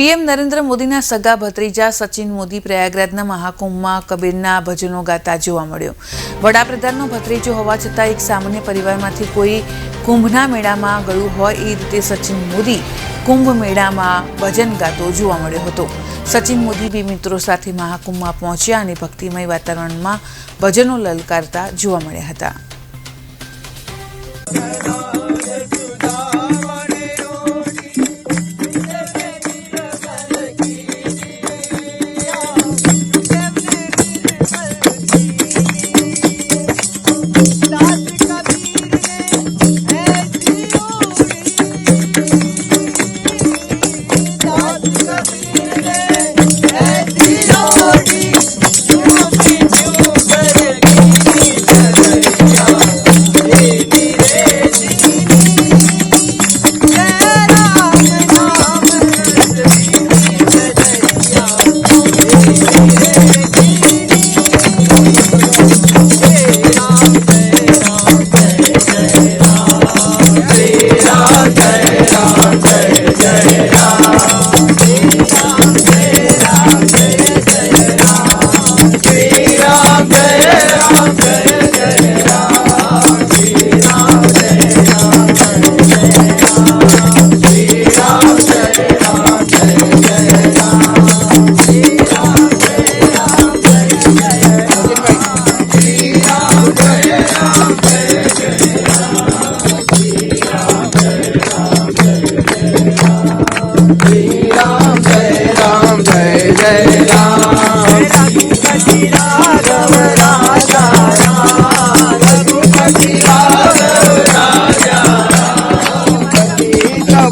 PM Narendra મોદીના સગા ભત્રીજા સચિન મોદી પ્રયાગરાજના મહાકુંભમાં કબીરના ભજનો ગાતા જોવા મળ્યો. વડાપ્રધાનનો ભત્રીજો હોવા છતાં એક સામાન્ય પરિવારમાંથી કોઈ કુંભના મેળામાં ગયું હોય એ રીતે સચિન મોદી કુંભ મેળામાં ભજન ગાતો જોવા મળ્યો હતો. સચિન મોદી બે મિત્રો સાથે મહાકુંભમાં પહોંચ્યા અને ભક્તિમય વાતાવરણમાં ભજનો લલકારતા જોવા મળ્યા હતા. Yeah.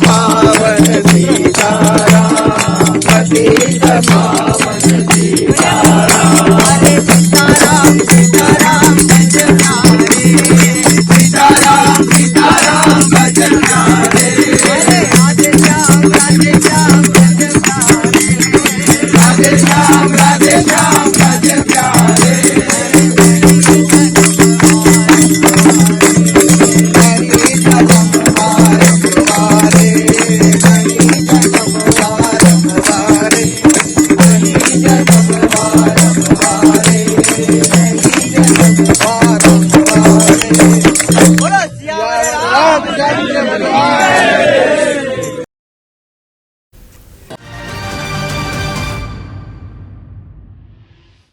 पावन सीताराम पतित पावन सीताराम हरे सीताराम सीताराम भजन हरे सीताराम सीताराम भजन हरे हरे राधे श्याम राधे श्याम भजन हरे राधे श्याम राधे श्याम भजन 我来接你了。